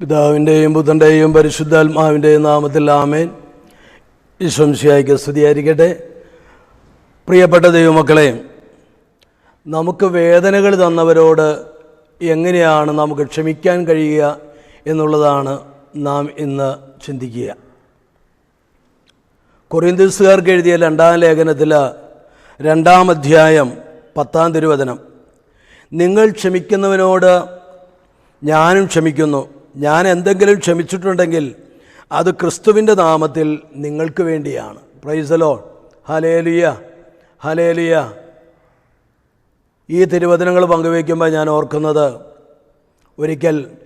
പിതാവിന്റെയും പുത്രന്റെയും പരിശുദ്ധാത്മാവിന്റെയും നാമത്തിൽ ആമേൻ. ഈശ്വംശിയായിക്ക് സ്തുതിയായിരിക്കട്ടെ. പ്രിയപ്പെട്ട ദൈവമക്കളെ നമുക്ക് വേദനകൾ തന്നവരോട് എങ്ങനെയാണ് നമുക്ക് ക്ഷമിക്കാൻ കഴിയുക എന്നുള്ളതാണ് നാം ഇന്ന് ചിന്തിക്കുക. കൊറിയന്തിസുകാർക്ക് എഴുതിയ രണ്ടാം ലേഖനത്തിൽ രണ്ടാം അധ്യായം പത്താം തിരുവചനം നിങ്ങൾ ക്ഷമിക്കുന്നവനോട് ഞാനും ക്ഷമിക്കുന്നു. ഞാൻ എന്തെങ്കിലും ക്ഷമിച്ചിട്ടുണ്ടെങ്കിൽ അത് ക്രിസ്തുവിന്റെ നാമത്തിൽ നിങ്ങൾക്ക് വേണ്ടിയാണ്. പ്രൈസലോ ഹലേലിയ ഹലേലിയ ഈ തിരുവചനങ്ങൾ പങ്കുവയ്ക്കുമ്പോൾ ഞാൻ ഓർക്കുന്നത് ഒരിക്കൽ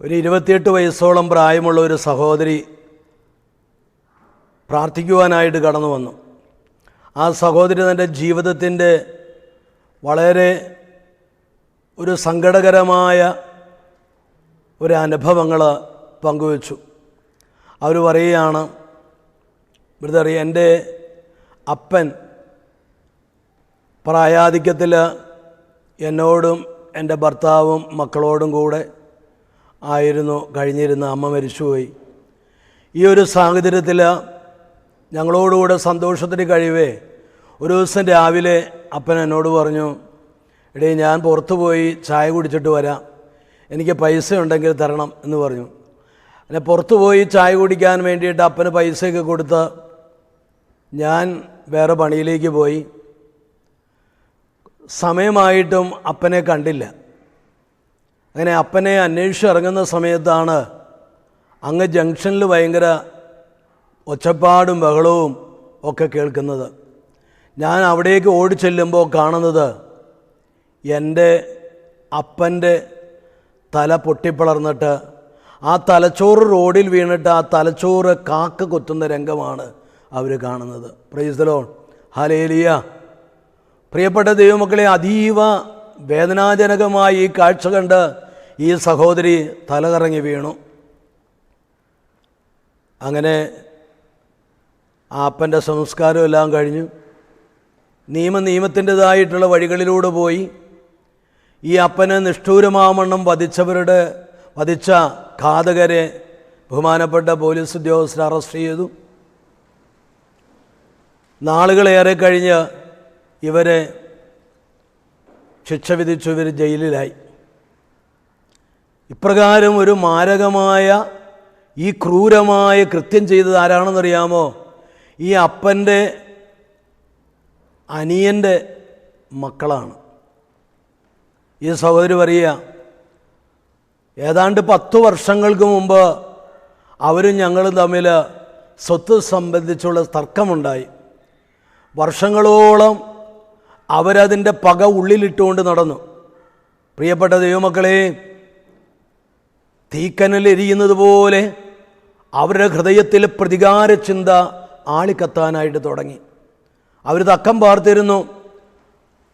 ഒരു ഇരുപത്തിയെട്ട് വയസ്സോളം പ്രായമുള്ള ഒരു സഹോദരി പ്രാർത്ഥിക്കുവാനായിട്ട് കടന്നു വന്നു. ആ സഹോദരി തന്റെ ജീവിതത്തിന്റെ വളരെ ഒരു സങ്കടകരമായ ഒരു അനുഭവങ്ങൾ പങ്കുവച്ചു. അവർ പറയുകയാണ് ബ്രദർ എന്റെ അപ്പൻ പ്രായാധിക്യത്തിൽ എന്നോടും എന്റെ ഭർത്താവും മക്കളോടും കൂടെ ആയിരുന്നു കഴിഞ്ഞിരുന്ന അമ്മ മരിച്ചുപോയി. ഈ ഒരു സാഹചര്യത്തിൽ ഞങ്ങളോടുകൂടെ സന്തോഷത്തിന് കഴിവേ ഒരു ദിവസം രാവിലെ അപ്പൻ എന്നോട് പറഞ്ഞു എടീ ഞാൻ പുറത്തു പോയി ചായ കുടിച്ചിട്ട് വരാം. എനിക്ക് പൈസ ഉണ്ടെങ്കിൽ തരണം എന്ന് പറഞ്ഞു. അങ്ങനെ പുറത്തു പോയി ചായ കുടിക്കാൻ വേണ്ടിയിട്ട് അപ്പന് പൈസയൊക്കെ കൊടുത്ത് ഞാൻ വേറെ പണിയിലേക്ക് പോയി. സമയമായിട്ടും അപ്പനെ കണ്ടില്ല. അങ്ങനെ അപ്പനെ അന്വേഷിച്ച് ഇറങ്ങുന്ന സമയത്താണ് അങ്ങ് ജംഗ്ഷനിൽ ഭയങ്കര ഒച്ചപ്പാടും ബഹളവും ഒക്കെ കേൾക്കുന്നത്. ഞാൻ അവിടേക്ക് ഓടിച്ചെല്ലുമ്പോൾ കാണുന്നത് എന്റെ അപ്പന്റെ തല പൊട്ടിപ്പിളർന്നിട്ട് ആ തലച്ചോറ് റോഡിൽ വീണിട്ട് ആ തലച്ചോറ് കാക്ക കൊത്തുന്ന രംഗമാണ് അവർ കാണുന്നത്. പ്രൈസലോൺ ഹലേലിയ പ്രിയപ്പെട്ട ദൈവമക്കളെ അതീവ വേദനാജനകമായ ഈ കാഴ്ച കണ്ട് ഈ സഹോദരി തലകറങ്ങി വീണു. അങ്ങനെ ആ അപ്പന്റെ സംസ്കാരം എല്ലാം കഴിഞ്ഞു. നിയമ നിയമത്തിന്റെതായിട്ടുള്ള വഴികളിലൂടെ പോയി. ഈ അപ്പനെ നിഷ്ഠൂരമാമണ്ണം വധിച്ചവരുടെ വധിച്ച ഘാതകരെ ബഹുമാനപ്പെട്ട പോലീസ് ഉദ്യോഗസ്ഥർ അറസ്റ്റ് ചെയ്തു. നാളുകളേറെ കഴിഞ്ഞ് ഇവരെ ശിക്ഷ വിധിച്ചു ഇവർ ജയിലിലായി. ഇപ്രകാരം ഒരു മാരകമായ ഈ ക്രൂരമായ കൃത്യം ചെയ്തത് ആരാണെന്നറിയാമോ? ഈ അപ്പന്റെ അനിയന്റെ മക്കളാണ്. ഈ സഹോദരി പറയുക ഏതാണ്ട് പത്തു വർഷങ്ങൾക്ക് മുമ്പ് അവരും ഞങ്ങളും തമ്മിൽ സ്വത്ത് സംബന്ധിച്ചുള്ള തർക്കമുണ്ടായി. വർഷങ്ങളോളം അവരതിന്റെ പക ഉള്ളിലിട്ടുകൊണ്ട് നടന്നു. പ്രിയപ്പെട്ട ദൈവമക്കളെ തീക്കനൽ എരിയുന്നത് പോലെ അവരുടെ ഹൃദയത്തിൽ പ്രതികാര ചിന്ത ആളിക്കത്താനായിട്ട് തുടങ്ങി. അവർ തക്കം പാർത്തിരുന്നു.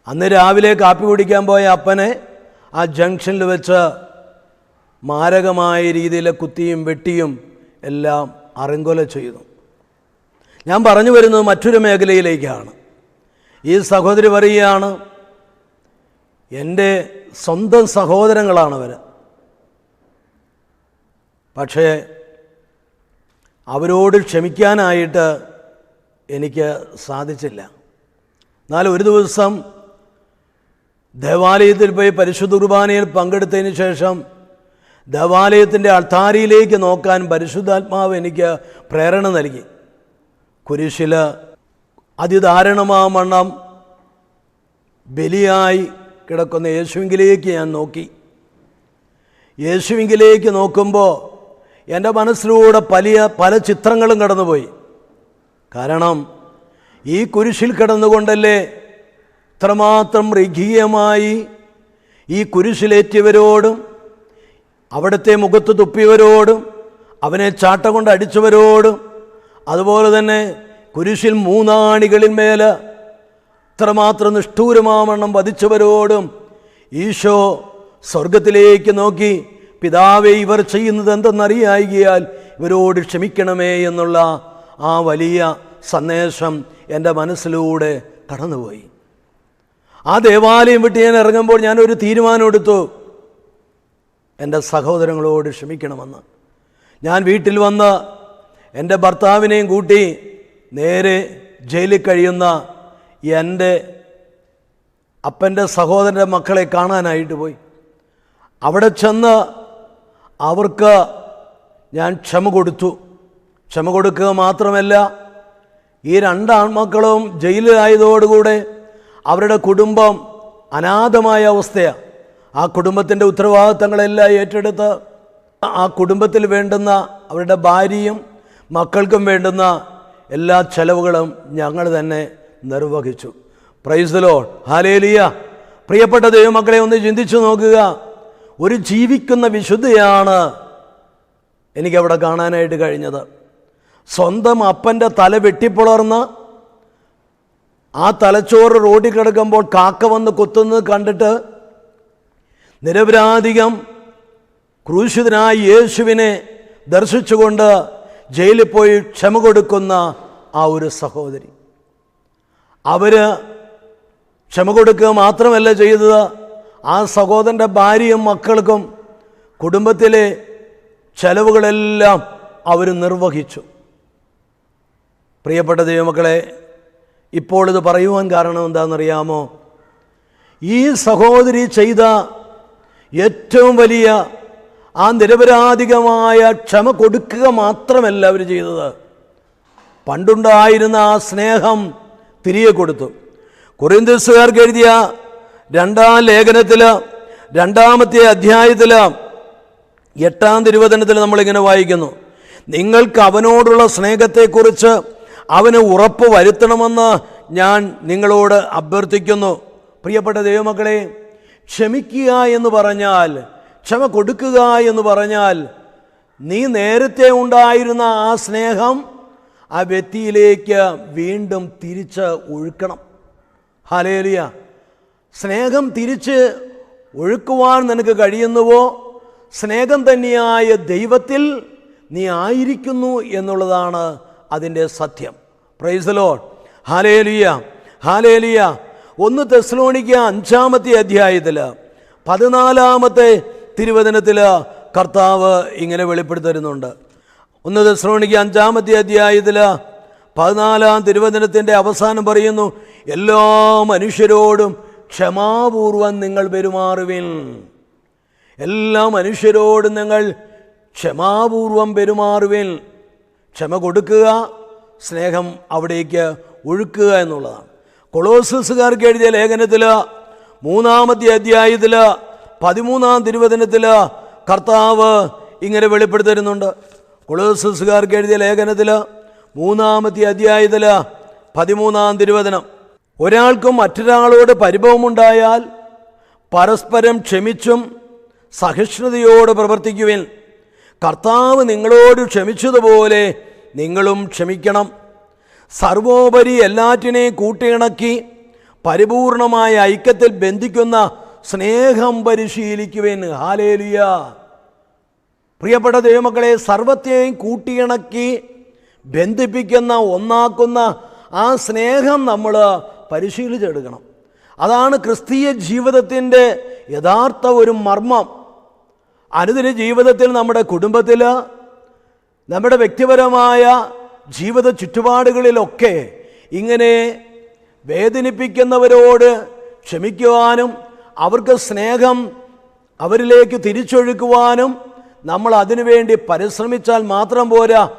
അന്ന് രാവിലെ കാപ്പി കുടിക്കാൻ പോയ അപ്പനെ ആ ജംഗ്ഷനിൽ വെച്ച് മാരകമായ രീതിയിൽ കുത്തിയും വെട്ടിയും എല്ലാം അറങ്കൊല ചെയ്തു. ഞാൻ പറഞ്ഞു വരുന്നത് മറ്റൊരു മേഖലയിലേക്കാണ്. ഈ സഹോദരി പറയുകയാണ് എന്റെ സ്വന്തം സഹോദരങ്ങളാണ് അവർ. പക്ഷേ അവരോട് ക്ഷമിക്കാനായിട്ട് എനിക്ക് സാധിച്ചില്ല. എന്നാൽ ഒരു ദിവസം ദേവാലയത്തിൽ പോയി പരിശുദ്ധ കുർബാനയിൽ പങ്കെടുത്തതിന് ശേഷം ദേവാലയത്തിന്റെ അൾത്താരിയിലേക്ക് നോക്കാൻ പരിശുദ്ധാത്മാവ് എനിക്ക് പ്രേരണ നൽകി. കുരിശിൽ അതിദാരുണമാവണ്ണം ബലിയായി കിടക്കുന്ന യേശുവിങ്കിലേക്ക് ഞാൻ നോക്കി. യേശുവിങ്കിലേക്ക് നോക്കുമ്പോൾ എന്റെ മനസ്സിലൂടെ പലിയ പല ചിത്രങ്ങളും കടന്നുപോയി. കാരണം ഈ കുരിശിൽ കിടന്നുകൊണ്ടല്ലേ ഇത്രമാത്രം രഘീയമായി ഈ കുരിശിലേറ്റിയവരോടും അവിടുത്തെ മുഖത്ത് തുപ്പിയവരോടും അവനെ ചാട്ട കൊണ്ട് അടിച്ചവരോടും അതുപോലെ തന്നെ കുരിശിൽ മൂന്നാണികളിൽ മേൽ ഇത്രമാത്രം നിഷ്ഠൂരമാവണ്ണം വധിച്ചവരോടും ഈശോ സ്വർഗത്തിലേക്ക് നോക്കി പിതാവെ ഇവർ ചെയ്യുന്നത് എന്തെന്നറിയായികയാൽ ഇവരോട് ക്ഷമിക്കണമേ എന്നുള്ള ആ വലിയ സന്ദേശം എന്റെ മനസ്സിലൂടെ കടന്നുപോയി. ആ ദേവാലയം വിട്ട് ഞാൻ ഇറങ്ങുമ്പോൾ ഞാനൊരു തീരുമാനം എടുത്തു. എന്റെ സഹോദരങ്ങളോട് ക്ഷമിക്കണമെന്ന്. ഞാൻ വീട്ടിൽ വന്ന് എന്റെ ഭർത്താവിനെയും കൂട്ടി നേരെ ജയിലിൽ കഴിയുന്ന എന്റെ അപ്പന്റെ സഹോദരന്റെ മക്കളെ കാണാനായിട്ട് പോയി. അവിടെ ചെന്ന് അവർക്ക് ഞാൻ ക്ഷമ കൊടുത്തു. ക്ഷമ കൊടുക്കുക മാത്രമല്ല ഈ രണ്ടാൺമക്കളും ജയിലിലായതോടുകൂടെ അവരുടെ കുടുംബം അനാഥമായ അവസ്ഥയാണ് ആ കുടുംബത്തിന്റെ ഉത്തരവാദിത്തങ്ങളെല്ലാം ഏറ്റെടുത്ത് ആ കുടുംബത്തിൽ വേണ്ടുന്ന അവരുടെ ഭാര്യയും മക്കൾക്കും വേണ്ടുന്ന എല്ലാ ചെലവുകളും ഞങ്ങൾ തന്നെ നിർവഹിച്ചു. പ്രൈസലോ ഹാലേലിയ പ്രിയപ്പെട്ട ദൈവമക്കളെ ഒന്ന് ചിന്തിച്ചു നോക്കുക. ഒരു ജീവിക്കുന്ന വിശുദ്ധയാണ് എനിക്കവിടെ കാണാനായിട്ട് കഴിഞ്ഞത്. സ്വന്തം അപ്പന്റെ തല വെട്ടിപ്പുളർന്ന് ആ തലച്ചോറ് റോഡിൽ കിടക്കുമ്പോൾ കാക്ക വന്ന് കൊത്തുന്നത് കണ്ടിട്ട് നിരപരാധികം ക്രൂശിതനായ യേശുവിനെ ദർശിച്ചുകൊണ്ട് ജയിലിൽ പോയി ക്ഷമ കൊടുക്കുന്ന ആ ഒരു സഹോദരി. അവർ ക്ഷമ കൊടുക്കുക മാത്രമല്ല ചെയ്തത്. ആ സഹോദരന്റെ ഭാര്യയും മക്കൾക്കും കുടുംബത്തിലെ ചെലവുകളെല്ലാം അവർ നിർവഹിച്ചു. പ്രിയപ്പെട്ട ദൈവമക്കളെ ഇപ്പോൾ ഇത് പറയുവാൻ കാരണം എന്താണെന്നറിയാമോ? ഈ സഹോദരി ചെയ്ത ഏറ്റവും വലിയ ആ നിരപരാധികമായ ക്ഷമ കൊടുക്കുക മാത്രമല്ല അവർ ചെയ്തത്. പണ്ടുണ്ടായിരുന്ന ആ സ്നേഹം തിരികെ കൊടുത്തു. കൊറിയന്തസുകാർക്ക് എഴുതിയ രണ്ടാം ലേഖനത്തിൽ രണ്ടാമത്തെ അധ്യായത്തിൽ എട്ടാം തിരുവചനത്തിൽ നമ്മളിങ്ങനെ വായിക്കുന്നു. നിങ്ങൾക്ക് അവനോടുള്ള സ്നേഹത്തെക്കുറിച്ച് അവന് ഉറപ്പ് വരുത്തണമെന്ന് ഞാൻ നിങ്ങളോട് അഭ്യർത്ഥിക്കുന്നു. പ്രിയപ്പെട്ട ദൈവമക്കളെ ക്ഷമിക്കുക എന്ന് പറഞ്ഞാൽ ക്ഷമ കൊടുക്കുക എന്ന് പറഞ്ഞാൽ നീ നേരത്തെ ഉണ്ടായിരുന്ന ആ സ്നേഹം ആ വ്യക്തിയിലേക്ക് വീണ്ടും തിരിച്ച് ഒഴുക്കണം. ഹലേലിയ സ്നേഹം തിരിച്ച് ഒഴുക്കുവാൻ നിനക്ക് കഴിയുന്നുവോ? സ്നേഹം തന്നെയായ ദൈവത്തിൽ നീ ആയിരിക്കുന്നു എന്നുള്ളതാണ് അതിന്റെ സത്യം. പ്രൈസലോ ഹാലേലിയ ഹാലേലിയ ഒന്ന് തെസ്ലോണിക്ക അഞ്ചാമത്തെ അധ്യായത്തിൽ പതിനാലാമത്തെ തിരുവചനത്തിൽ കർത്താവ് ഇങ്ങനെ വെളിപ്പെടുത്തരുന്നുണ്ട്. ഒന്ന് തെസ്ലോണിക്ക അഞ്ചാമത്തെ അധ്യായത്തിൽ പതിനാലാം തിരുവചനത്തിന്റെ അവസാനം പറയുന്നു എല്ലാ മനുഷ്യരോടും ക്ഷമാപൂർവം നിങ്ങൾ പെരുമാറുവിൻ. എല്ലാ മനുഷ്യരോടും നിങ്ങൾ ക്ഷമാപൂർവം പെരുമാറുവിൻ. ക്ഷമ കൊടുക്കുക സ്നേഹം അവിടേക്ക് ഒഴുക്കുക എന്നുള്ളതാണ്. കൊളോസസുകാർക്ക് എഴുതിയ ലേഖനത്തിൽ മൂന്നാമത്തെ അധ്യായത്തിൽ പതിമൂന്നാം തിരുവചനത്തിൽ കർത്താവ് ഇങ്ങനെ വെളിപ്പെടുത്തരുന്നുണ്ട്. കൊളോസസുകാർക്ക് എഴുതിയ ലേഖനത്തിൽ മൂന്നാമത്തെ അധ്യായത്തിൽ പതിമൂന്നാം തിരുവചനം. ഒരാൾക്കും മറ്റൊരാളോട് പരിഭവമുണ്ടായാൽ പരസ്പരം ക്ഷമിച്ചും സഹിഷ്ണുതയോട് പ്രവർത്തിക്കുവിൻ. കർത്താവ് നിങ്ങളോട് ക്ഷമിച്ചതുപോലെ നിങ്ങളും ക്ഷമിക്കണം. സർവോപരി എല്ലാറ്റിനെയും കൂട്ടിയിണക്കി പരിപൂർണമായ ഐക്യത്തിൽ ബന്ധിക്കുന്ന സ്നേഹം പരിശീലിക്കുവേൻ. ഹാലേലിയ പ്രിയപ്പെട്ട ദൈവമക്കളെ സർവത്തെയും കൂട്ടിയിണക്കി ബന്ധിപ്പിക്കുന്ന ഒന്നാക്കുന്ന ആ സ്നേഹം നമ്മൾ പരിശീലിച്ചെടുക്കണം. അതാണ് ക്രിസ്തീയ ജീവിതത്തിന്റെ യഥാർത്ഥ ഒരു മർമ്മം. അനുദിന ജീവിതത്തിൽ നമ്മുടെ കുടുംബത്തിൽ നമ്മുടെ വ്യക്തിപരമായ ജീവിത ചുറ്റുപാടുകളിലൊക്കെ ഇങ്ങനെ വേദനിപ്പിക്കുന്നവരോട് ക്ഷമിക്കുവാനും അവർക്ക് സ്നേഹം അവരിലേക്ക് തിരിച്ചൊഴുക്കുവാനും നമ്മൾ അതിനുവേണ്ടി പരിശ്രമിച്ചാൽ മാത്രം പോരാ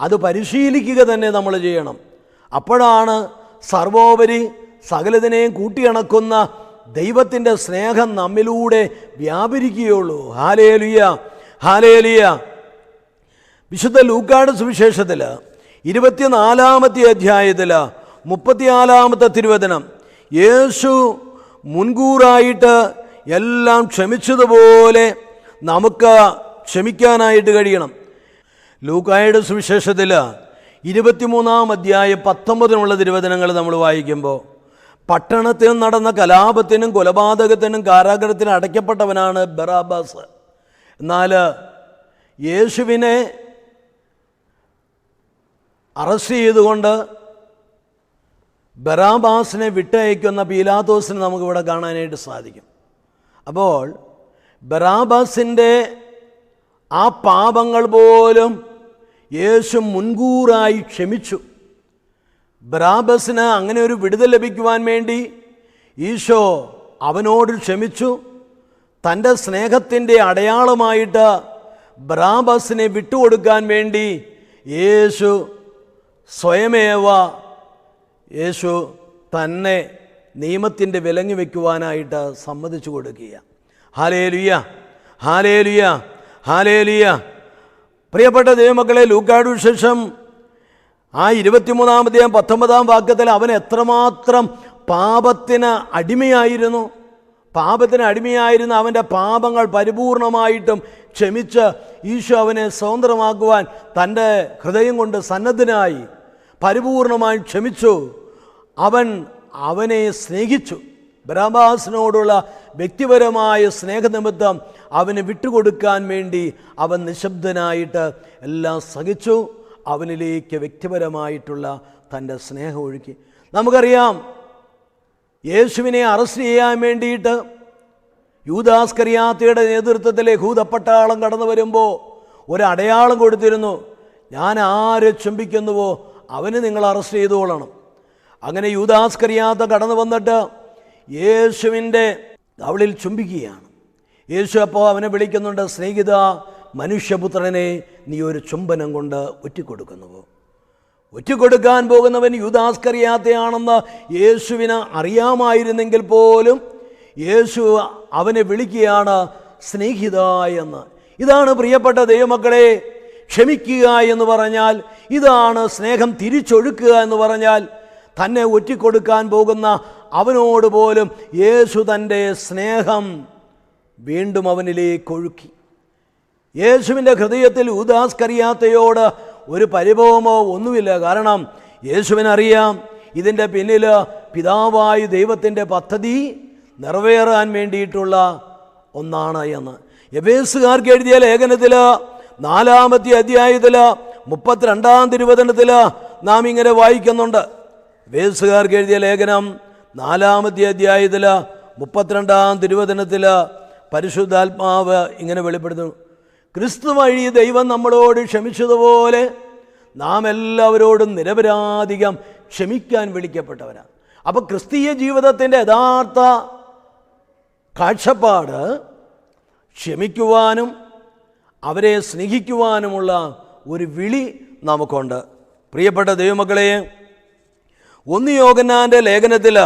അത് പരിശീലിക്കുക തന്നെ നമ്മൾ ചെയ്യണം. അപ്പോഴാണ് സർവോപരി സകലതിനെയും കൂട്ടിയണക്കുന്ന ദൈവത്തിന്റെ സ്നേഹം നമ്മിലൂടെ വ്യാപരിക്കുകയുള്ളൂ. Hallelujah hallelujah. വിശുദ്ധ ലൂക്കാട് സുവിശേഷത്തിൽ ഇരുപത്തിനാലാമത്തെ അധ്യായത്തിൽ മുപ്പത്തിനാലാമത്തെ തിരുവചനം യേശു മുൻകൂറായിട്ട് എല്ലാം ക്ഷമിച്ചതുപോലെ നമുക്ക് ക്ഷമിക്കാനായിട്ട് കഴിയണം. ലൂക്കായുടെ സുവിശേഷത്തിൽ ഇരുപത്തിമൂന്നാം അധ്യായം പത്തൊമ്പതിനുള്ള തിരുവചനങ്ങൾ നമ്മൾ വായിക്കുമ്പോൾ പട്ടണത്തിൽ നടന്ന കലാപത്തിനും കൊലപാതകത്തിനും കാരാഗ്രഹത്തിനും അടയ്ക്കപ്പെട്ടവനാണ് ബറാബാസ്. എന്നാൽ യേശുവിനെ അറസ്റ്റ് ചെയ്തുകൊണ്ട് ബറാബാസിനെ വിട്ടയക്കുന്ന പീലാത്തോസിനെ നമുക്കിവിടെ കാണാനായിട്ട് സാധിക്കും. അപ്പോൾ ബരാബാസിന്റെ ആ പാപങ്ങൾ പോലും യേശു മുൻകൂറായി ക്ഷമിച്ചു. ബറാബസിന് അങ്ങനെ ഒരു വിടുതൽ ലഭിക്കുവാൻ വേണ്ടി ഈശോ അവനോട് ക്ഷമിച്ചു. തന്റെ സ്നേഹത്തിന്റെ അടയാളമായിട്ട് ബറാബസിനെ വിട്ടുകൊടുക്കാൻ വേണ്ടി യേശു സ്വയമേവ യേശു തന്നെ നിയമത്തിന്റെ വിലങ്ങി വയ്ക്കുവാനായിട്ട് സമ്മതിച്ചു കൊടുക്കുക ഹാലേലുയ ഹാലേലുയ ഹാലേലുയ പ്രിയപ്പെട്ട ദൈവമക്കളെ ലൂക്കാട് വിശേഷം. ആ ഇരുപത്തിമൂന്നാമത്തെയും പത്തൊമ്പതാം വാക്യത്തിൽ അവൻ എത്രമാത്രം പാപത്തിന് അടിമയായിരുന്നു. പാപത്തിന് അടിമയായിരുന്ന അവന്റെ പാപങ്ങൾ പരിപൂർണമായിട്ടും ക്ഷമിച്ച് ഈശോ അവനെ സ്വതന്ത്രമാക്കുവാൻ തന്റെ ഹൃദയം കൊണ്ട് സന്നദ്ധനായി പരിപൂർണമായി ക്ഷമിച്ചു. അവൻ അവനെ സ്നേഹിച്ചു. ബരാബാസിനോടുള്ള വ്യക്തിപരമായ സ്നേഹനിമിത്തം അവന് വിട്ടുകൊടുക്കാൻ വേണ്ടി അവൻ നിശബ്ദനായിട്ട് എല്ലാം സഹിച്ചു. അവനിലേക്ക് വ്യക്തിപരമായിട്ടുള്ള തന്റെ സ്നേഹം ഒഴുക്കി നമുക്കറിയാം യേശുവിനെ അറസ്റ്റ് ചെയ്യാൻ വേണ്ടിയിട്ട് യൂദാസ്കറിയാത്തയുടെ നേതൃത്വത്തിലെ ഹൂതപ്പട്ടാളം കടന്നു വരുമ്പോൾ ഒരടയാളം കൊടുത്തിരുന്നു. ഞാൻ ആരെ ചുംബിക്കുന്നുവോ അവന് നിങ്ങൾ അറസ്റ്റ് ചെയ്തുകൊള്ളണം. അങ്ങനെ യൂദാസ്കറിയാത്ത കടന്നു വന്നിട്ട് യേശുവിന്റെ അവളിൽ ചുംബിക്കുകയാണ്. യേശു അപ്പോൾ അവനെ വിളിക്കുന്നുണ്ട് സ്നേഹിത മനുഷ്യപുത്രനെ നീ ഒരു ചുംബനം കൊണ്ട് ഒറ്റിക്കൊടുക്കുന്നുവോ? ഒറ്റിക്കൊടുക്കാൻ പോകുന്നവൻ യുദാസ്കറിയാത്തയാണെന്ന് യേശുവിന് അറിയാമായിരുന്നെങ്കിൽ പോലും യേശു അവനെ വിളിക്കുകയാണ് സ്നേഹിത എന്ന് ഇതാണ് പ്രിയപ്പെട്ട ദൈവമക്കളെ ക്ഷമിക്കുക എന്ന് പറഞ്ഞാൽ ഇതാണ് സ്നേഹം തിരിച്ചൊഴുക്കുക എന്ന് പറഞ്ഞാൽ തന്നെ ഒറ്റിക്കൊടുക്കാൻ പോകുന്ന അവനോട് പോലും യേശു തന്റെ സ്നേഹം വീണ്ടും അവനിലേക്ക് ഒഴുക്കി. യേശുവിന്റെ ഹൃദയത്തിൽ ഉദാസ്കറിയാത്തയോട് ഒരു പരിഭവമോ ഒന്നുമില്ല. കാരണം യേശുവിനറിയാം ഇതിന്റെ പിന്നിൽ പിതാവായ ദൈവത്തിന്റെ പദ്ധതി നിറവേറാൻ വേണ്ടിയിട്ടുള്ള ഒന്നാണ് എന്ന്. എബേസുകാർക്ക് എഴുതിയ ലേഖനത്തിൽ നാലാമത്തെ അധ്യായത്തിൽ മുപ്പത്തിരണ്ടാം തിരുവചനത്തിൽ നാം ഇങ്ങനെ വായിക്കുന്നുണ്ട്. വേസുകാർക്ക് എഴുതിയ ലേഖനം നാലാമത്തെ അധ്യായത്തിൽ മുപ്പത്തിരണ്ടാം തിരുവചനത്തിൽ പരിശുദ്ധാത്മാവ് ഇങ്ങനെ വെളിപ്പെടുത്തുന്നു. ക്രിസ്തു വഴി ദൈവം നമ്മളോട് ക്ഷമിച്ചതുപോലെ നാം എല്ലാവരോടും നിരപരാധികം ക്ഷമിക്കാൻ വിളിക്കപ്പെട്ടവരാണ്. അപ്പോൾ ക്രിസ്തീയ ജീവിതത്തിന്റെ യഥാർത്ഥ കാഴ്ചപ്പാട് ക്ഷമിക്കുവാനും അവരെ സ്നേഹിക്കുവാനുമുള്ള ഒരു വിളി നമുക്കുണ്ട്. പ്രിയപ്പെട്ട ദൈവമക്കളെ ഒന്ന് യോഗനാന്റെ ലേഖനത്തിൽ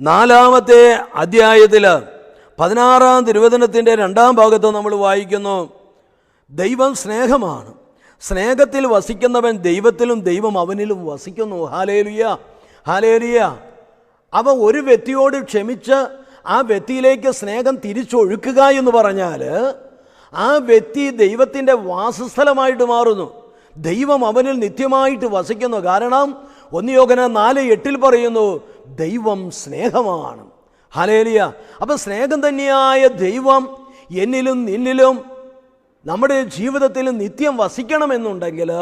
നാലാമത്തെ അധ്യായത്തിൽ പതിനാറാം തിരുവചനത്തിന്റെ രണ്ടാം ഭാഗത്ത് നമ്മൾ വായിക്കുന്നു. ദൈവം സ്നേഹമാണ്. സ്നേഹത്തിൽ വസിക്കുന്നവൻ ദൈവത്തിലും ദൈവം അവനിലും വസിക്കുന്നു. Hallelujah hallelujah. അവ ഒരു വ്യക്തിയോട് ക്ഷമിച്ച് ആ വ്യക്തിയിലേക്ക് സ്നേഹം തിരിച്ചൊഴുക്കുക എന്ന് പറഞ്ഞാൽ ആ വ്യക്തി ദൈവത്തിന്റെ വാസസ്ഥലമായിട്ട് മാറുന്നു. ദൈവം അവനിൽ നിത്യമായിട്ട് വസിക്കുന്നു. കാരണം ഒന്നിയോഗന നാല് എട്ടിൽ പറയുന്നു ദൈവം സ്നേഹമാണ്. ഹലേലിയ. അപ്പം സ്നേഹം തന്നെയായ ദൈവം എന്നിലും നിന്നിലും നമ്മുടെ ജീവിതത്തിൽ നിത്യം വസിക്കണമെന്നുണ്ടെങ്കിൽ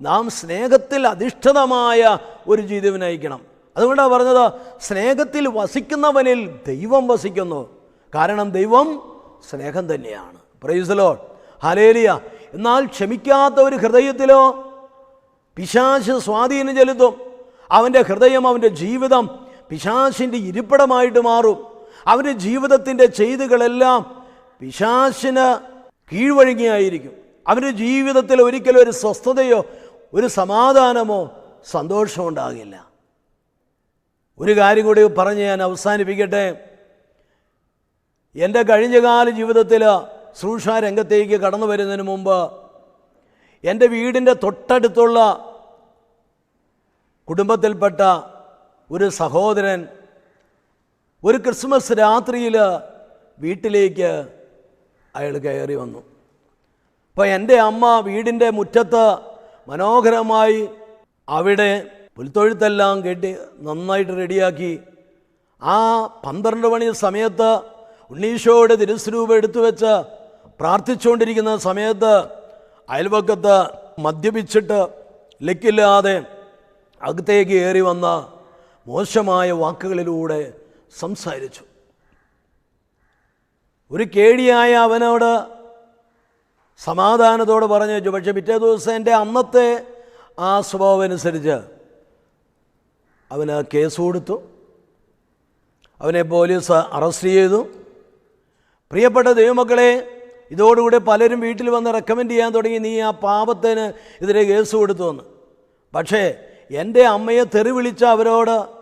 നാം സ്നേഹത്തിൽ അധിഷ്ഠിതമായ ഒരു ജീവിതം നയിക്കണം. അതുകൊണ്ടാണ് പറഞ്ഞത് സ്നേഹത്തിൽ വസിക്കുന്നവനിൽ ദൈവം വസിക്കുന്നു. കാരണം ദൈവം സ്നേഹം തന്നെയാണ്. പ്രൈസലോ ഹലേലിയ എന്നാൽ ക്ഷമിക്കാത്ത ഒരു ഹൃദയത്തിലോ പിശാശ് സ്വാധീനം ചെലുത്തും. അവന്റെ ഹൃദയം അവന്റെ ജീവിതം പിശാശിന്റെ ഇരിപ്പിടമായിട്ട് മാറും. അവന്റെ ജീവിതത്തിന്റെ ചെയ്തുകളെല്ലാം പിശാശിന് കീഴ്വഴങ്ങിയായിരിക്കും അവന്റെ ജീവിതത്തിൽ ഒരിക്കലും ഒരു സ്വസ്ഥതയോ ഒരു സമാധാനമോ സന്തോഷമോ ഉണ്ടാകില്ല ഒരു കാര്യം കൂടി പറഞ്ഞ് ഞാൻ അവസാനിപ്പിക്കട്ടെ. എന്റെ കഴിഞ്ഞകാല ജീവിതത്തിൽ ശ്രൂഷാ രംഗത്തേക്ക് കടന്നു വരുന്നതിന് മുമ്പ് എന്റെ വീടിന്റെ തൊട്ടടുത്തുള്ള കുടുംബത്തിൽപ്പെട്ട ഒരു സഹോദരൻ ഒരു ക്രിസ്മസ് രാത്രിയിൽ വീട്ടിലേക്ക് അയാൾ കയറി വന്നു. അപ്പോൾ എന്റെ അമ്മ വീടിന്റെ മുറ്റത്ത് മനോഹരമായി അവിടെ പുൽത്തൊഴുത്തെല്ലാം കെട്ടി നന്നായിട്ട് റെഡിയാക്കി. ആ പന്ത്രണ്ട് മണി സമയത്ത് ഉണ്ണീശോയുടെ തിരുസ്വരൂപം എടുത്തു വെച്ച് പ്രാർത്ഥിച്ചുകൊണ്ടിരിക്കുന്ന സമയത്ത് അയൽവക്കത്ത് മദ്യപിച്ചിട്ട് ലക്കില്ലാതെ അകത്തേക്ക് ഏറി വന്ന മോശമായ വാക്കുകളിലൂടെ സംസാരിച്ചു. ഒരു കേടിയായ അവനോട് സമാധാനത്തോട് പറഞ്ഞു വെച്ചു. പക്ഷെ പിറ്റേ ദിവസം എന്റെ അന്നത്തെ ആ സ്വഭാവം അനുസരിച്ച് അവന് കേസ് കൊടുത്തു. അവനെ പോലീസ് അറസ്റ്റ് ചെയ്തു. പ്രിയപ്പെട്ട ദൈവമക്കളെ ഇതോടുകൂടി പലരും വീട്ടിൽ വന്ന് റെക്കമെൻഡ് ചെയ്യാൻ തുടങ്ങി. നീ ആ പാപത്തിന് എതിരെ കേസ് കൊടുത്തു എന്ന്. പക്ഷേ എന്റെ അമ്മയെ തെറി വിളിച്ച അവരോട്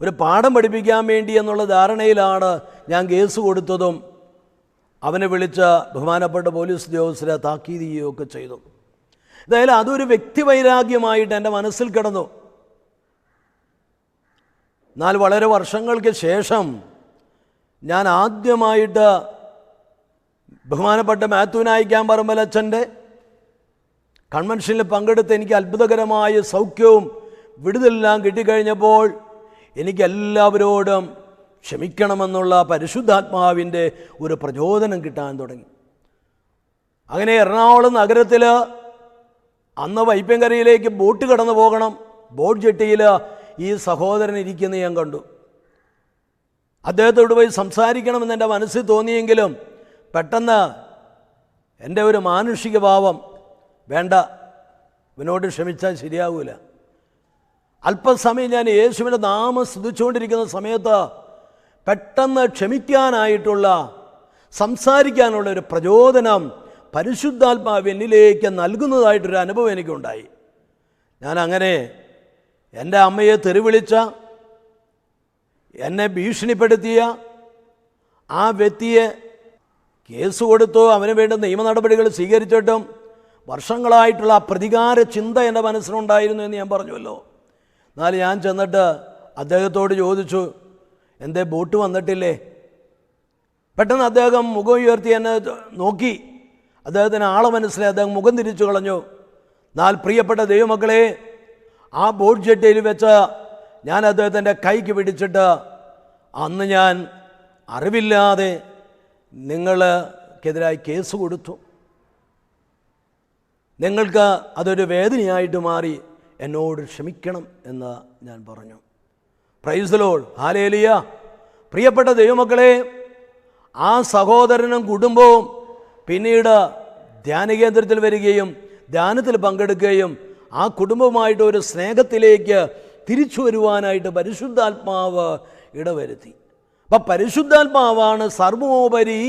ഒരു പാഠം പഠിപ്പിക്കാൻ വേണ്ടി എന്നുള്ള ധാരണയിലാണ് ഞാൻ കേസ് കൊടുത്തതും അവനെ വിളിച്ച ബഹുമാനപ്പെട്ട പോലീസ് ഉദ്യോഗസ്ഥരെ താക്കീത് ചെയ്യുകയൊക്കെ ചെയ്തു. എന്തായാലും അതൊരു വ്യക്തിവൈരാഗ്യമായിട്ട് എന്റെ മനസ്സിൽ കിടന്നു. എന്നാൽ വളരെ വർഷങ്ങൾക്ക് ശേഷം ഞാൻ ആദ്യമായിട്ട് ബഹുമാനപ്പെട്ട മാത്യു നായിക്കാൻ പറമ്പലച്ചന്റെ കൺവെൻഷനിൽ പങ്കെടുത്ത് എനിക്ക് അത്ഭുതകരമായ സൗഖ്യവും വിടുതലെല്ലാം കിട്ടിക്കഴിഞ്ഞപ്പോൾ എനിക്ക് എല്ലാവരോടും ക്ഷമിക്കണമെന്നുള്ള പരിശുദ്ധാത്മാവിന്റെ ഒരു പ്രചോദനം കിട്ടാൻ തുടങ്ങി. അങ്ങനെ എറണാകുളം നഗരത്തിൽ അന്ന് വൈപ്പങ്കരയിലേക്ക് ബോട്ട് കടന്നു പോകണം. ബോട്ട് ജെട്ടിയിൽ ഈ സഹോദരൻ ഇരിക്കുന്ന ഞാൻ കണ്ടു. അദ്ദേഹത്തോട് പോയി സംസാരിക്കണമെന്ന് എന്റെ മനസ്സിൽ തോന്നിയെങ്കിലും പെട്ടെന്ന് എന്റെ ഒരു മാനുഷിക ഭാവം വേണ്ട ഇവനോട് ക്ഷമിച്ചാൽ ശരിയാവില്ല അല്പസമയം ഞാൻ യേശുവിന്റെ നാമം സ്തുതിച്ചുകൊണ്ടിരിക്കുന്ന സമയത്ത് പെട്ടെന്ന് ക്ഷമിക്കാനായിട്ടുള്ള സംസാരിക്കാനുള്ള ഒരു പ്രചോദനം പരിശുദ്ധാത്മാവ് എന്നിലേക്ക് നൽകുന്നതായിട്ടൊരു അനുഭവം എനിക്കുണ്ടായി. ഞാൻ അങ്ങനെ എന്റെ അമ്മയെ തെറിവിളിച്ച എന്നെ ഭീഷണിപ്പെടുത്തിയ ആ വ്യക്തിയെ കേസ് കൊടുത്തോ അവന് വേണ്ട നിയമ നടപടികൾ സ്വീകരിച്ചിട്ടും വർഷങ്ങളായിട്ടുള്ള ആ പ്രതികാര ചിന്ത എന്റെ മനസ്സിലുണ്ടായിരുന്നു എന്ന് ഞാൻ പറഞ്ഞുവല്ലോ. എന്നാൽ ഞാൻ ചെന്നിട്ട് അദ്ദേഹത്തോട് ചോദിച്ചു എന്തേ ബോട്ട് വന്നിട്ടില്ലേ? പെട്ടെന്ന് അദ്ദേഹം മുഖം ഉയർത്തി എന്നെ നോക്കി. അദ്ദേഹത്തിന് ആളെ മനസ്സിലായി. അദ്ദേഹം മുഖം തിരിച്ചു കളഞ്ഞു. എന്നാൽ പ്രിയപ്പെട്ട ദൈവമക്കളെ ആ ബോട്ട് ജെട്ടിയിൽ വെച്ച് ഞാൻ അദ്ദേഹത്തിന്റെ കൈക്ക് പിടിച്ചിട്ട് അന്ന് ഞാൻ അറിവില്ലാതെ നിങ്ങൾക്കെതിരായി കേസ് കൊടുത്തു. നിങ്ങൾക്ക് അതൊരു വേദനയായിട്ട് മാറി എന്നോട് ക്ഷമിക്കണം എന്ന് ഞാൻ പറഞ്ഞു. പ്രൈസലോൾ ഹാലേലിയ പ്രിയപ്പെട്ട ദൈവമക്കളെ ആ സഹോദരനും കുടുംബവും പിന്നീട് ധ്യാന കേന്ദ്രത്തിൽ വരികയും ധ്യാനത്തിൽ പങ്കെടുക്കുകയും ആ കുടുംബവുമായിട്ട് ഒരു സ്നേഹത്തിലേക്ക് തിരിച്ചു വരുവാനായിട്ട് പരിശുദ്ധാത്മാവ് ഇടവരുത്തി. അപ്പം പരിശുദ്ധാത്മാവാണ് സർവോപരി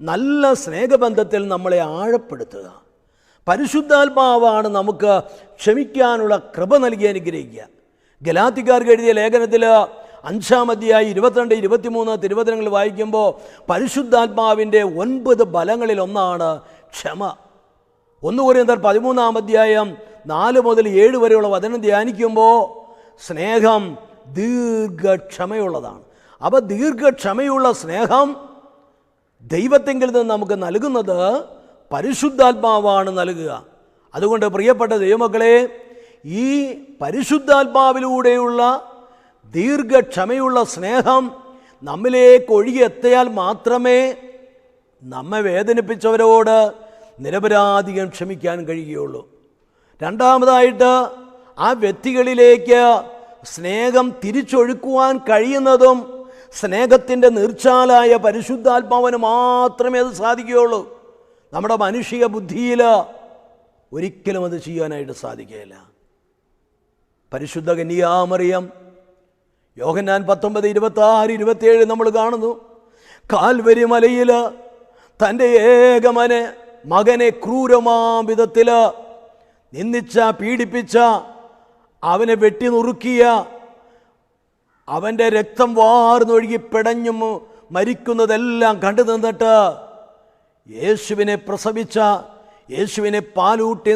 നല്ല സ്നേഹബന്ധത്തിൽ നമ്മളെ ആഴപ്പെടുത്തുക. പരിശുദ്ധാത്മാവാണ് നമുക്ക് ക്ഷമിക്കാനുള്ള കൃപ നൽകി അനുഗ്രഹിക്കുക. ഗലാത്തിക്കാർക്ക് എഴുതിയ ലേഖനത്തിൽ അഞ്ചാം അധ്യായം ഇരുപത്തിരണ്ട് ഇരുപത്തിമൂന്ന് തിരുവചനങ്ങൾ വായിക്കുമ്പോൾ പരിശുദ്ധാത്മാവിന്റെ ഒൻപത് ബലങ്ങളിൽ ഒന്നാണ് ക്ഷമ. ഒന്ന് കുറിയന്തർ പതിമൂന്നാം അധ്യായം നാല് മുതൽ ഏഴ് വരെയുള്ള വചനം ധ്യാനിക്കുമ്പോൾ സ്നേഹം ദീർഘക്ഷമയുള്ളതാണ്. അപ്പോൾ ദീർഘക്ഷമയുള്ള സ്നേഹം ദൈവത്തെങ്കിൽ നിന്ന് നമുക്ക് നൽകുന്നത് പരിശുദ്ധാത്മാവാണ് നൽകുക. അതുകൊണ്ട് പ്രിയപ്പെട്ട ദൈവമക്കളെ ഈ പരിശുദ്ധാത്മാവിലൂടെയുള്ള ദീർഘക്ഷമയുള്ള സ്നേഹം നമ്മിലേക്ക് ഒഴുകിയെത്തിയാൽ മാത്രമേ നമ്മെ വേദനിപ്പിച്ചവരോട് നിരപരാധികം ക്ഷമിക്കാൻ കഴിയുകയുള്ളൂ. രണ്ടാമതായിട്ട് ആ വ്യക്തികളിലേക്ക് സ്നേഹം തിരിച്ചൊഴുക്കുവാൻ കഴിയുന്നതും സ്നേഹത്തിന്റെ നീർച്ചാലായ പരിശുദ്ധാത്മാവിന് മാത്രമേ അത് സാധിക്കുകയുള്ളൂ. നമ്മുടെ മനുഷ്യ ബുദ്ധിയിൽ ഒരിക്കലും അത് ചെയ്യാനായിട്ട് സാധിക്കുകയില്ല. പരിശുദ്ധ കന്യാമറിയം യോഹന്നാൻ പത്തൊമ്പത് ഇരുപത്തി ആറ് ഇരുപത്തിയേഴ് നമ്മൾ കാണുന്നു. കാൽവരി മലയിൽ തന്റെ ഏകമനെ മകനെ ക്രൂരമാ വിധത്തിൽ നിന്ദിച്ച പീഡിപ്പിച്ച അവനെ വെട്ടി നുറുക്കിയ അവന്റെ രക്തം വാർന്നൊഴുകി പിടഞ്ഞും മരിക്കുന്നതെല്ലാം കണ്ടു നിന്നിട്ട് യേശുവിനെ പ്രസവിച്ച യേശുവിനെ പാലൂട്ടി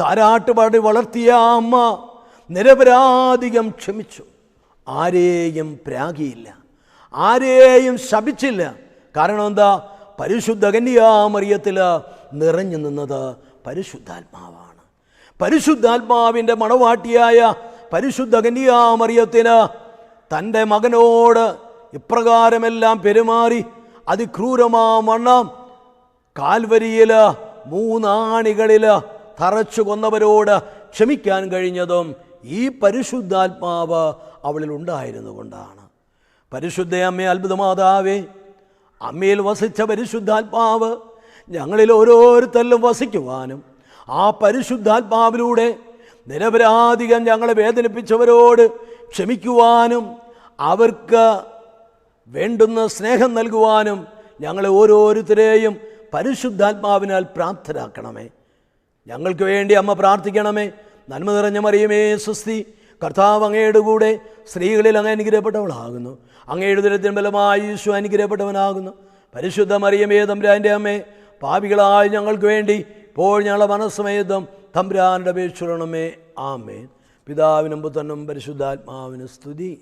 താരാട്ടുപാടി വളർത്തിയ അമ്മ നിരപരാധികം ക്ഷമിച്ചു. ആരെയും പ്രാഗിയില്ല. ആരെയും ശപിച്ചില്ല. കാരണം എന്താ? പരിശുദ്ധ കന്യാമറിയത്തിൽ നിറഞ്ഞു നിന്നത് പരിശുദ്ധാത്മാവാണ്. പരിശുദ്ധാത്മാവിന്റെ മണവാട്ടിയായ പരിശുദ്ധ കന്യാമറിയത്തിന് തന്റെ മകനോട് ഇപ്രകാരമെല്ലാം പെരുമാറി. അതിക്രൂരമാവണ്ണം കാൽവരിയിൽ മൂന്നാണികളിൽ തറച്ചു കൊന്നവരോട് ക്ഷമിക്കാൻ കഴിഞ്ഞതും ഈ പരിശുദ്ധാത്മാവ് അവളിൽ ഉണ്ടായിരുന്നു കൊണ്ടാണ്. പരിശുദ്ധ അമ്മ അത്ഭുതമാതാവേ അമ്മയിൽ വസിച്ച പരിശുദ്ധാത്മാവ് ഞങ്ങളിൽ ഓരോരുത്തരിലും വസിക്കുവാനും ആ പരിശുദ്ധാത്മാവിലൂടെ നിരപരാധികം ഞങ്ങളെ വേദനിപ്പിച്ചവരോട് ക്ഷമിക്കുവാനും അവർക്ക് വേണ്ടുന്ന സ്നേഹം നൽകുവാനും ഞങ്ങളെ ഓരോരുത്തരെയും പരിശുദ്ധാത്മാവിനാൽ പ്രാപ്തരാക്കണമേ. ഞങ്ങൾക്ക് വേണ്ടി അമ്മ പ്രാർത്ഥിക്കണമേ. നന്മ നിറഞ്ഞ മറിയമേ സ്വസ്തി. കർത്താവ് അങ്ങയുടെ കൂടെ സ്ത്രീകളിൽ അങ്ങ് അനുഗ്രഹപ്പെട്ടവളാകുന്നു. അങ്ങയുടെ ദുരത്തിന് ബലമായി യേശു അനുഗ്രഹപ്പെട്ടവനാകുന്നു. പരിശുദ്ധ മറിയമേ തമ്പുരാന്റെ അമ്മേ പാപികളായ ഞങ്ങൾക്ക് വേണ്ടി ഇപ്പോൾ ഞങ്ങളുടെ മനസ്സമേതം തമ്പുരാന്റെ അപേക്ഷണമേ ആമേ പിതാവിനും പുത്തനും പരിശുദ്ധാത്മാവിന് സ്തുതി.